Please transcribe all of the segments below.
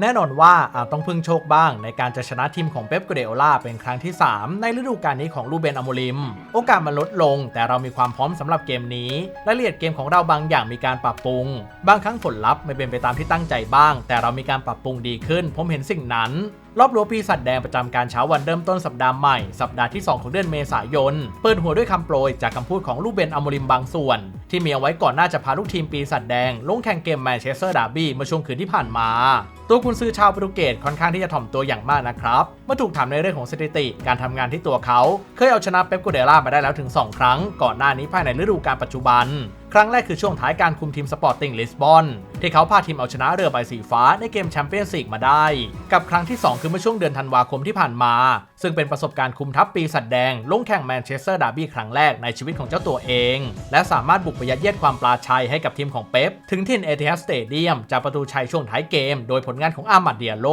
แน่นอนว่าอาจต้องพึ่งโชคบ้างในการจะชนะทีมของเป๊ปกัวเดโอล่าเป็นครั้งที่ 3 ในฤดูกาลนี้ของลูเบนอโมลิม โอกาสมันลดลง แต่เรามีความพร้อมสำหรับเกมนี้รายละเอียดเกมของเราบางอย่างมีการปรับปรุง บางครั้งผลลัพธ์ไม่เป็นไปตามที่ตั้งใจบ้าง แต่เรามีการปรับปรุงดีขึ้น ผมเห็นสิ่งนั้น รอบรั้วปีศาจแดงประจำการเช้าวันเริ่มต้นสัปดาห์ใหม่ สัปดาห์ที่ 2 ของเดือนเมษายน เปิดหัวด้วยคำโปรยจากคำพูดของลูกเบนอมริมบางส่วน ที่มีเอาไว้ก่อนหน้าจะพาลูกทีมปีศาจแดง ลงแข่งเกมแมนเชสเตอร์ดาร์บี้เมื่อช่วงคืนที่ผ่านมา ตัวคุณซื้อชาวโปรตุเกสค่อนข้างที่จะถ่อมตัวอย่างมากนะครับเมื่อถูกถามในเรื่องของสถิติ การทำงานที่ตัวเขา เคยเอาชนะเป๊ปกูเดล่ามาได้แล้วถึง 2 ครั้ง ก่อนหน้านี้ภายในฤดูกาลปัจจุบัน ครั้งแรกคือช่วงท้ายการคุมทีมสปอร์ติ้งลิสบอนที่เขาพาทีมเอาชนะเรือใบสีฟ้าในเกมแชมเปี้ยนส์ลีกมาได้ กับครั้งที่ 2 คือเมื่อช่วงเดือนธันวาคมที่ผ่านมา ซึ่งเป็นประสบการณ์คุมทัพปีศาจแดง ลงแข่งแมนเชสเตอร์ดาร์บี้ครั้งแรกในชีวิตของเจ้าตัวเอง และสามารถบุกไปยัดเยียดความปราชัยให้กับทีมของเป๊ปถึงทินเอทิฮัสสเตเดียมจากประตูชัยช่วงท้ายเกม โดยผลงานของอามัดเดียโล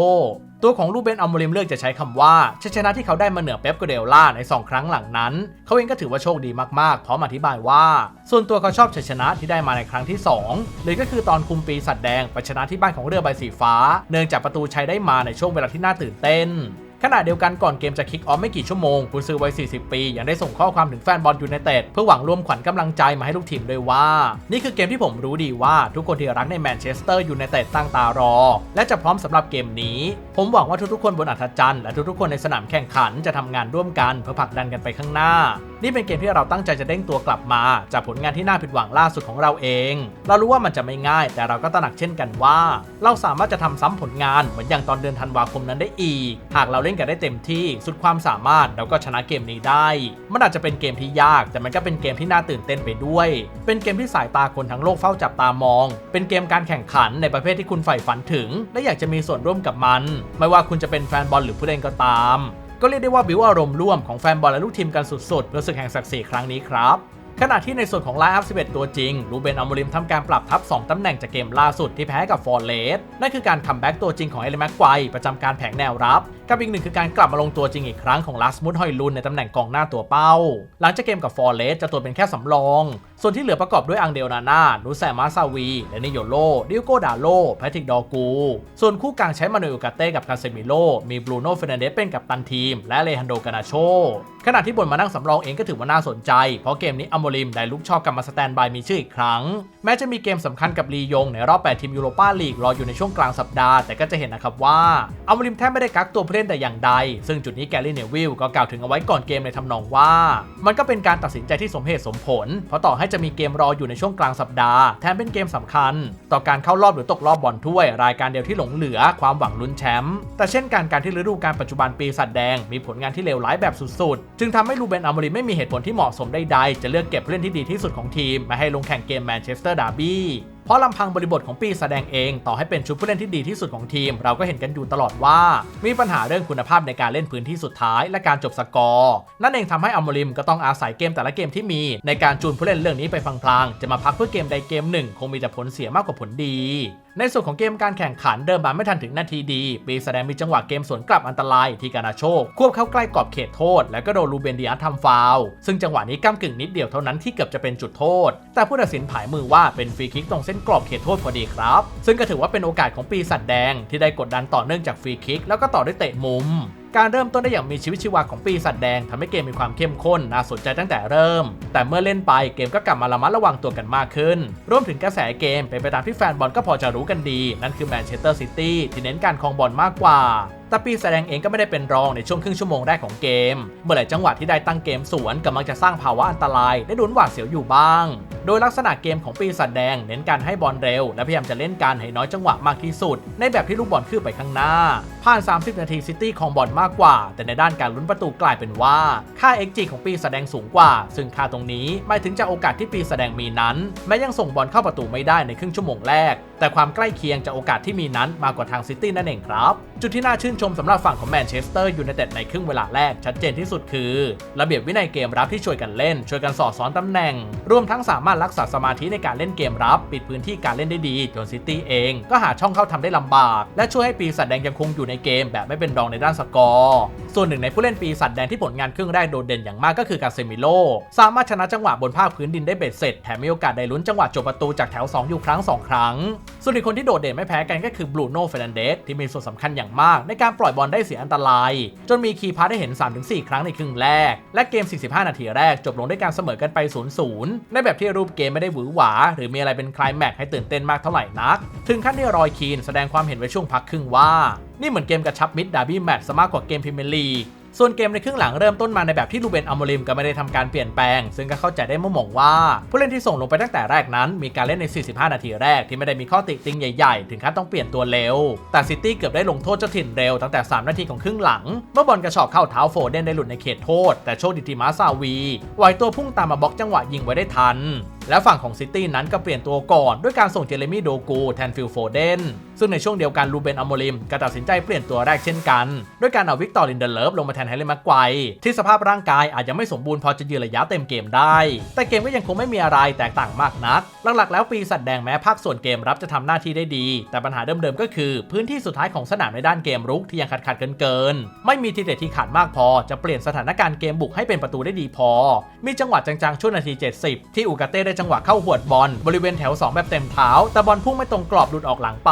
ตัวของลูเบนอัลโมริมเลือกจะใช้คำว่าชัยชนะที่เขาได้มาเหนือเป๊ปกเดโอล่าใน 2 ครั้งหลังนั้น เขาเองก็ถือว่าโชคดีมากๆ พร้อมอธิบายว่า ส่วนตัวเขาชอบชัยชนะที่ได้มาในครั้งที่2หรือก็คือตอนคุมปีสัตว์แดงไปชนะที่บ้านของเรือใบสีฟ้า เนื่องจากประตูชัยได้มาในช่วงเวลาที่น่าตื่นเต้น ขณะเดียวกันก่อนเกมจะคิกออฟไม่กี่ชั่วโมงกุนซือวัย 40 ปี ยังได้ส่งข้อความถึงแฟนบอลยูไนเต็ดเพื่อหวังรวมขวัญกำลังใจมาให้ลูกทีมด้วยว่า นี่คือเกมที่ผมรู้ดีว่าทุกคนที่รักในแมนเชสเตอร์ยูไนเต็ดตั้งตารอ และจะพร้อมสำหรับเกมนี้ ผมหวังว่าทุกๆคนบนอัธจันทร์และทุกๆคนในสนามแข่งขันจะทำงานร่วมกันเพื่อผลักดันกันไปข้างหน้า นี่เป็นเกมที่เราตั้งใจจะเด้งตัวกลับมา จากผลงานที่น่าผิดหวังล่าสุดของเราเอง เรารู้ว่ามันจะไม่ง่าย แต่เราก็ตระหนักเช่นกันว่า เราสามารถจะทำซ้ำผลงานเหมือนอย่างตอนเดือนธันวาคมนั้นได้อีก หากเราเล่นกันได้เต็มที่สุดความสามารถเราก็ชนะเกมนี้ได้ มันอาจจะเป็นเกมที่ยาก แต่มันก็เป็นเกมที่น่าตื่นเต้นไปด้วย เป็นเกมที่สายตาคนทั้งโลกเฝ้าจับตามอง เป็นเกมการแข่งขันในประเภทที่คุณใฝ่ฝันถึง และอยากจะมีส่วนร่วมกับมัน ไม่ว่าคุณจะเป็นแฟนบอลหรือผู้เล่นก็ตาม ก็เรียกได้ว่าบิวอารมณ์ร่วมของแฟนบอลและลูกทีมกันสุดๆเพื่อศึกแห่งศักดิ์ศรีครั้งนี้ครับ ขณะที่ในส่วนของไลน์อัพ11 ตัวจริงรูเบนอัลโมริมทำการปรับทับ 2 ตำแหน่งจากเกมล่าสุดที่แพ้กับฟอร์เรสนั่นคือการคัมแบ็กตัวจริงของเอลิแม็กไกประจำการแผงแนวรับ กับอีกหนึ่งคือการกลับมาลงตัวจริงอีกครั้งของลัสมุดฮอยลุนในตำแหน่งกองหน้าตัวเป้า หลังจากเกมกับฟอร์เรสจะตัวเป็นแค่สำรอง ส่วนที่เหลือประกอบด้วยอังเดลนาน่านูแซมาซาวีและนิโยโลดิโกดาโลแพทริกดอกู ส่วนคู่กลางใช้มานูเอลกาเต้กับคาเซมิโลมีบรูโน่เฟรนันเดสเป็นกับตันทีม และเลฮันโดกานาโชขณะที่บนมานั่งสำรองเองก็ถือว่าน่าสนใจเพราะเกมนี้อัมโมริมได้ลุกชอบกลับมาสแตนบายมีชื่ออีกครั้ง แม้จะมีเกมสำคัญกับลียงในรอบ 8 ทีมยูโรปาลีกรออยู่ในช่วงกลางสัปดาห์แต่ก็จะเห็นนะครับว่าอัมลิมแทบไม่ได้กักตัวผู้เล่นแต่อย่างใด ซึ่งจุดนี้แกลลี่เนวิลก็กล่าวถึงเอาไว้ก่อนเกมในทำนองว่า มันก็เป็นการตัดสินใจที่สมเหตุสมผล เพราะต่อให้จะมีเกมรออยู่ในช่วงกลางสัปดาห์แถมเป็นเกมสำคัญ ต่อการเข้ารอบหรือตกรอบบอลถ้วย รายการเดียวที่หลงเหลือความหวังลุ้นแชมป์แต่เช่นการการที่ฤดูกาลปัจจุบันปีศาจแดง มีผลงานที่เลวร้ายแบบสุดๆ จึงทำให้ลูเบนอัมริมไม่มีเหตุผลที่เหมาะสมใดๆจะเลือกเก็บผู้เล่นที่ดีที่สุดของทีมมาให้ลงแข่งเกมแมนเชสเตอร์ดาร์บี้เพราะลำพังบริบทของปีแสดงเองต่อให้เป็นชุดผู้เล่นที่ดีที่สุดของทีม เราก็เห็นกันอยู่ตลอดว่า มีปัญหาเรื่องคุณภาพในการเล่นพื้นที่สุดท้าย และการจบสกอร์ นั่นเองทำให้อัมโมริมก็ต้องอาศัยเกมแต่ละเกมที่มี ในการจูนผู้เล่นเรื่องนี้ไปพลางๆ จะมาพักเพื่อเกมใดเกมหนึ่ง คงมีแต่ผลเสียมากกว่าผลดี ในส่วนของเกมการแข่งขันเดิมบาไม่ทันถึงนาทีดี ปีแสดงมีจังหวะเกมสวนกลับอันตรายที่กานาโชค ควบเข้าใกล้กรอบเขตโทษ แล้วก็โดนลูเบนดิอัสทำฟาวซึ่งจังหวะนี้ก้ากึ่งนิดเดียวเท่านั้นที่เกือบจะเป็นจุดโทษ แต่ผู้ตัดสินผายมือว่าเป็นฟรีคิกตรงเส้นกรอบเขตโทษพอดีครับ ซึ่งก็ถือว่าเป็นโอกาสของปีศาจแดงที่ได้กดดันต่อเนื่องจากฟรีคิกแล้วก็ต่อด้วยเตะมุม การเริ่มต้นได้อย่างมีชีวิตชีวาของปีศาจแดงทำให้เกมมีความเข้มข้นน่าสนใจตั้งแต่เริ่ม แต่เมื่อเล่นไปเกมก็กลับมาระมัดระวังตัวกันมากขึ้น รวมถึงกระแสเกมเป็นไปตามที่แฟนบอลก็พอจะรู้กันดี นั่นคือแมนเชสเตอร์ซิตี้ที่เน้นการครองบอลมากกว่าแต่ปีแสดงเองก็ไม่ได้เป็นรองในช่วงครึ่งชั่วโมงแรกของเกม เมื่อไหร่จังหวะที่ได้ตั้งเกมสวนกำลังจะสร้างภาวะอันตราย ได้ลุ้นหวาดเสียวอยู่บ้าง โดยลักษณะเกมของปีศาจแดงเน้นการให้บอลเร็ว และพยายามจะเล่นการให้น้อยจังหวะมากที่สุด ในแบบที่ลูกบอลขึ้นไปข้างหน้าผ่าน 30 นาทีซิตี้ของบอลมากกว่า แต่ในด้านการลุ้นประตูกลายเป็นว่า ค่า XG ของปีแสดงสูงกว่า ซึ่งค่าตรงนี้หมายถึงจากโอกาสที่ปีแสดงมีนั้น แม้ยังส่งบอลเข้าประตูไม่ได้ในครึ่งชั่วโมงแรก แต่ความใกล้เคียงจากโอกาสที่มีนั้นมากกว่าทางซิตี้นั่นเองครับ จุดที่น่าชื่นชมสำหรับฝั่งของแมนเชสเตอร์ยูไนเต็ดในครึ่งเวลาแรกชัดเจนที่สุดคือ ระเบียบวินัยเกมรับที่ช่วยกันเล่น ช่วยกันสอดซ้อนตำแหน่ง รวมทั้งสามารถรักษาสมาธิในการเล่นเกมรับ ปิดพื้นที่การเล่นได้ดีจนซิตี้เอง ก็หาช่องเข้าทำได้ลำบาก และช่วยให้ปีศาจแดงยังคงอยู่ในเกมแบบไม่เป็นรองในด้านสกอร์ ส่วนหนึ่งในผู้เล่นปีศาจแดงที่ผลงานครึ่งแรกโดดเด่นอย่างมากก็คือกาเซมิโล สามารถชนะจังหวะบนภาคพื้นดินได้เบ็ดเสร็จ แถมมีโอกาสได้ลุ้นจังหวะจบประตูจากแถว 2 อยู่ครั้ง 2 ครั้ง ส่วนอีกคนที่โดดเด่นไม่แพ้กันก็คือบรูโน่เฟรนเดสที่มีส่วนสำคัญอย่างมากในการปล่อยบอลได้เสียอันตราย จนมีคีย์พาสได้เห็น 3-4 ครั้งในครึ่งแรก และเกม 45 นาทีแรกจบลงด้วยการเสมอกันไป 0-0 ในแบบที่รูปเกมไม่ได้หวือหวา หรือมีอะไรเป็นคลายแม็กให้ตื่นเต้นมากเท่าไหร่นัก ถึงขั้นที่รอยคีนแสดงความเห็นไว้ช่วงพักครึ่งว่า นี่เหมือนเกมกระชับมิดดาร์บี้แมตช์ซะมากกว่าเกมพรีเมียร์ลีกส่วนเกมในครึ่งหลังเริ่มต้นมาในแบบที่ลูเบนอัมโมริมก็ไม่ได้ทำการเปลี่ยนแปลง ซึ่งก็เข้าใจได้เมื่อมองว่า ผู้เล่นที่ส่งลงไปตั้งแต่แรกนั้น มีการเล่นใน 45 นาทีแรกที่ไม่ได้มีข้อติติงใหญ่ๆ ถึงขั้นต้องเปลี่ยนตัวเร็ว แต่ซิตี้เกือบได้ลงโทษเจ้าถิ่นเร็วตั้งแต่ 3 นาทีของครึ่งหลัง เมื่อบอลกระชอกเข้าเท้าโฟเดนได้หลุดในเขตโทษ แต่โชคดีทีมาซาวีไหวตัวพุ่งตามมาบล็อกจังหวะยิงไว้ได้ทัน และฝั่งของซิตี้นั้นก็เปลี่ยนตัวก่อนด้วยการส่งเจเรมี่โดกูแทนฟิลโฟเดนซึ่งในช่วงเดียวกันลูเบนอมโมริมก็ตัดสินใจเปลี่ยนตัวแรกเช่นกัน ด้วยการเอาวิกตอร์ลินเดเลฟลงมาแทนแฮร์รี่แม็กไกวที่สภาพร่างกายอาจจะไม่สมบูรณ์พอจะยืนระยะเต็มเกมได้ แต่เกมก็ยังคงไม่มีอะไรแตกต่างมากนัก หลักๆ แล้วปีศาจแดงแม้ภาคส่วนเกมรับจะทำหน้าที่ได้ดี แต่ปัญหาเดิมๆก็คือ พื้นที่สุดท้ายของสนามในด้านเกมรุกที่ยังขาดขาดๆเกินๆไม่มีทีเด็ดที่ขาดมากพอ จะเปลี่ยนสถานการณ์เกมบุกให้เป็นประตูได้ดีพอ มีจังหวะจังๆช่วงนาที 70 ที่อูกาเต้ได้จังหวะเข้าหวดบอลบริเวณแถว 2 แบบเต็มเท้า แต่บอลพุ่งไม่ตรงกรอบหลุดออกหลังไป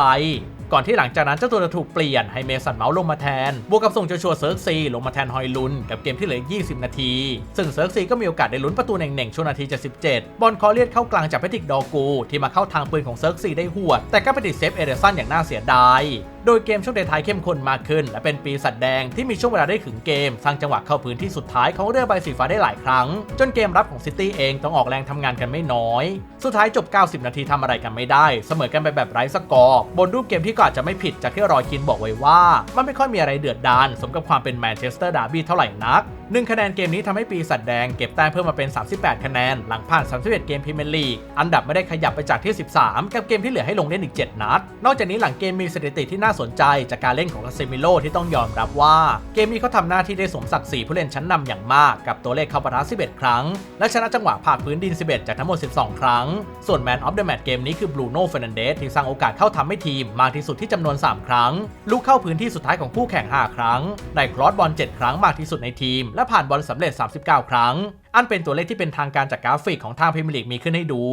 ก่อนที่หลังจากนั้นเจ้าตัวจะถูกเปลี่ยนให้เมสันเมาส์ลงมาแทน บวกกับส่งโจชัวเซิร์กซีลงมาแทนฮอยลุน กับเกมที่เหลือ 20 นาที ซึ่งเซิร์กซีก็มีโอกาสได้ลุ้นประตูเน่งๆช่วงนาที 77 บอลคอเลียดเข้ากลางจากแพทริกดอกู ที่มาเข้าทางปืนของเซิร์กซีได้หวด แต่ก็ไปติดเซฟเอเดสันอย่างน่าเสียดาย โดยเกมช่วงท้ายเข้มข้นมากขึ้น และเป็นปีสัตว์แดงที่มีช่วงเวลาได้ขึงเกม สร้างจังหวะเข้าพื้นที่สุดท้ายของเรือใบสีฟ้าได้หลายครั้ง จนเกมรับของซิตี้เองต้องออกแรงทำงานกันไม่น้อย สุดท้ายจบ 90 นาทีทำอะไรกันไม่ได้ เสมอกันไปแบบไร้สกอร์บนรูปเกมที่ก็อาจจะไม่ผิดจากที่รอยคินบอกไว้ว่า มันไม่ค่อยมีอะไรเดือดดาลสมกับความเป็นแมนเชสเตอร์ดาร์บี้เท่าไหร่นักหนึ่งคะแนนเกมนี้ทำให้ปีศาจแดงเก็บแต้มเพิ่มมาเป็น 38 คะแนน หลังผ่าน 31 เกมพรีเมียร์ลีกอันดับไม่ได้ขยับไปจากที่ 13 กับเกมที่เหลือให้ลงเล่นอีก 7 นัด นอกจากนี้หลังเกมมีสถิติที่น่าสนใจจากการเล่นของคาเซมิโลที่ต้องยอมรับว่า เกมนี้เขาทำหน้าที่ได้สมศักดิ์ศรีผู้เล่นชั้นนำอย่างมากกับตัวเลขเข้าประทะ11 ครั้ง และชนะจังหวะผ่าพื้นดิน 11 จากทั้งหมด 12 ครั้ง ส่วนแมนออฟเดอะแมตช์เกมนี้คือบรูโน่เฟรนันเดสที่สร้างโอกาสเข้าทำให้ทีมมากที่สุดที่จำนวน 3 ครั้งลูกเข้าพื้นที่สุดท้ายของคู่แข่ง 5 ครั้ง ได้ครอสบอล 7 ครั้งมากที่สุดในทีม และผ่านบอลสำเร็จ 39 ครั้ง อันเป็นตัวเลขที่เป็นทางการจากกราฟิกของทางพรีเมียร์ลีกมีขึ้นให้ดู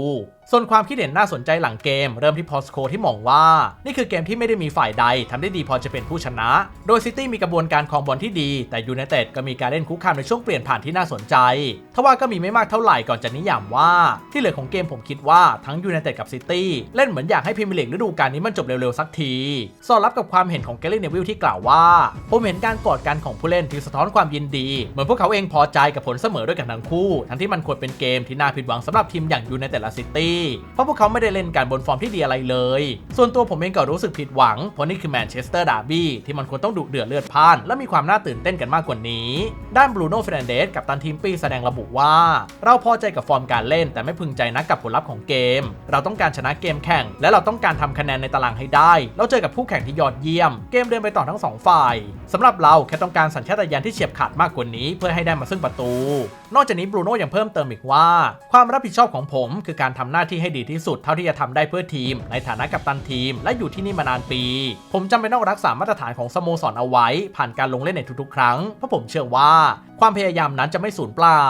ส่วนความคิดเห็นน่าสนใจหลังเกม เริ่มที่พอสโคที่มองว่า นี่คือเกมที่ไม่ได้มีฝ่ายใดทำได้ดีพอจะเป็นผู้ชนะ โดยซิตี้มีกระบวนการครองบอลที่ดี แต่ยูไนเต็ดก็มีการเล่นคุกคามในช่วงเปลี่ยนผ่านที่น่าสนใจ ทว่าก็มีไม่มากเท่าไหร่ก่อนจะนิยามว่า ที่เหลือของเกมผมคิดว่าทั้งยูไนเต็ดกับซิตี้เล่นเหมือนอยากให้พรีเมียร์ลีกฤดูกาลนี้มันจบเร็วๆสักทีสอดรับกับความเห็นของเกลลี่เนวิลที่กล่าวว่าผมเห็นการกอดกันของผู้เล่นที่สะท้อนความยินดี เหมือนพวกเขาเองพอใจกับผลเสมอด้วยกันทั้งคู่ทั้งที่มันควรเป็นเกมที่น่าผิดหวังสำหรับทีมอย่างยูไนเต็ดและซิตี้ เพราะพวกเขาไม่ได้เล่นการบนฟอร์มที่ดีอะไรเลย ส่วนตัวผมเองก็รู้สึกผิดหวัง เพราะนี่คือแมนเชสเตอร์ดาร์บี้ที่มันควรต้องดุเดือดเลือดพ่าน และมีความน่าตื่นเต้นกันมากกว่านี้ ด้านบรูโน่เฟรนเดสกับตันทีมปีแสดงระบุว่า เราพอใจกับฟอร์มการเล่น แต่ไม่พึงใจนักกับผลลัพธ์ของเกม เราต้องการชนะเกมแข่ง และเราต้องการทำคะแนนในตารางให้ได้ เราเจอกับคู่แข่งที่ยอดเยี่ยม เกมเดินไปต่อทั้งสองฝ่ายสำหรับเราแค่ต้องการสัญชาตญาณที่เฉียบขาดมากกว่านี้ เพื่อให้ได้มาซึ่งประตู นอกจากนี้บรูโน่ยังเพิ่มเติมอีกว่า ความรับผิดชอบของผม คือการทำหน้าที่ให้ดีที่สุดเท่าที่จะทำได้เพื่อทีม ในฐานะกัปตันทีม และอยู่ที่นี่มานานปี ผมจำเป็นต้องรักษามาตรฐานของสโมสรเอาไว้ ผ่านการลงเล่นในทุกๆ ครั้งเพราะผมเชื่อว่า ความพยายามนั้นจะไม่สูญเปล่า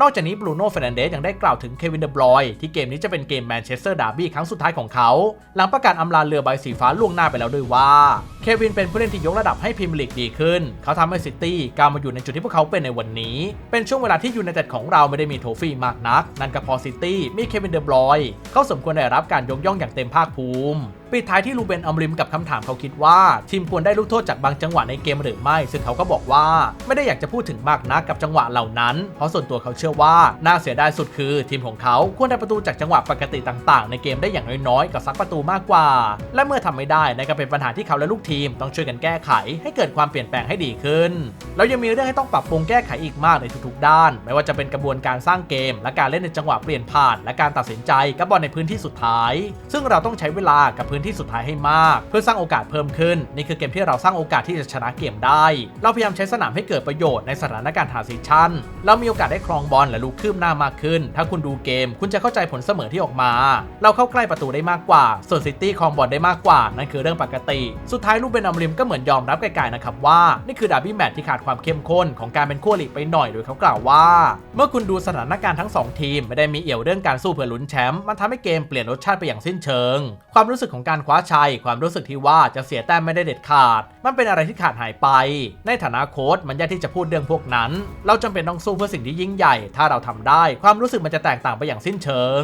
นอกจากนี้บรูโน่เฟรนันเดสยังได้กล่าวถึงเควินเดบรอยที่เกมนี้จะเป็นเกมแมนเชสเตอร์ดาร์บี้ครั้งสุดท้ายของเขา หลังประกาศอำลาเรือใบสีฟ้าล่วงหน้าไปแล้วด้วยว่า เควินเป็นผู้เล่นที่ยกระดับให้พรีเมียร์ลีกดีขึ้น เขาทำให้ซิตี้ก้าวมาอยู่ในจุดที่พวกเขาเป็นในวันนี้ เป็นช่วงเวลาที่ยูไนเต็ดของเราไม่ได้มีโทฟี่มากนัก นั่นก็พอซิตี้มีเควินเดบรอยเขาสมควรได้รับการยกย่องอย่างเต็มภาคภูมิ ปิดท้ายที่ลูเบนอัมริมกับคำถามเขาคิดว่า ทีมควรได้ลูกโทษจากบางจังหวะในเกมหรือไม่ ซึ่งเขาก็บอกว่าไม่ได้อยากจะพูดถึงมากนักกับจังหวะเหล่านั้น เพราะส่วนตัวเขาเชื่อว่าน่าเสียดายสุดคือ ทีมของเขาควรได้ประตูจากจังหวะปกติต่างๆ ในเกมได้อย่างน้อยๆกับซักประตูมากกว่า และเมื่อทำไม่ได้นั่นก็เป็นปัญหาที่เขาและลูกทีมต้องช่วยกันแก้ไข ให้เกิดความเปลี่ยนแปลงให้ดีขึ้นแล้วยังมีเรื่องให้ต้องปรับปรุงแก้ไขอีกมากในทุกๆ ด้าน ไม่ว่าจะเป็นกระบวนการสร้างเกม และการเล่นในจังหวะเปลี่ยนผ่าน และการตัดสินใจกับบอลในพื้นที่สุดท้าย ซึ่งเราต้องใช้เวลากับพื้นที่สุดท้ายให้มาก เพื่อสร้างโอกาสเพิ่มขึ้นนี่คือเกมที่เราสร้างโอกาสที่จะชนะเกมได้ เราพยายามใช้สนามให้เกิดประโยชน์ในสถานการณ์ทาซิชั่นเรามีโอกาสได้ครองบอลและลุกคืบหน้ามากขึ้น ถ้าคุณดูเกม คุณจะเข้าใจผลเสมอที่ออกมา เราเข้าใกล้ประตูได้มากกว่า ส่วนซิตี้ครองบอลได้มากกว่า นั่นคือเรื่องปกติ สุดท้ายลูกเบนอัมริมก็เหมือนยอมรับไกลๆนะครับว่านี่คือดาร์บี้แมตช์ที่ขาดความเข้มข้นของการเป็นคู่อริไปหน่อยโดยเขากล่าวว่า เมื่อคุณดูสถานการณ์ทั้งสองทีม ไม่ได้มีเอี่ยวเรื่องการสู้เพื่อลุ้นแชมป์มันทำให้เกมเปลี่ยนรสชาติไปอย่างสิ้นเชิง ความรู้สึกของการคว้าชัยความรู้สึกที่ว่าจะเสียแต้มไม่ได้เด็ดขาด มันเป็นอะไรที่ขาดหายไป ในฐานะโค้ชมันยากที่จะพูดเรื่องพวกนั้น เราจำเป็นต้องสู้เพื่อสิ่งที่ยิ่งใหญ่ ถ้าเราทำได้ ความรู้สึกมันจะแตกต่างไปอย่างสิ้นเชิง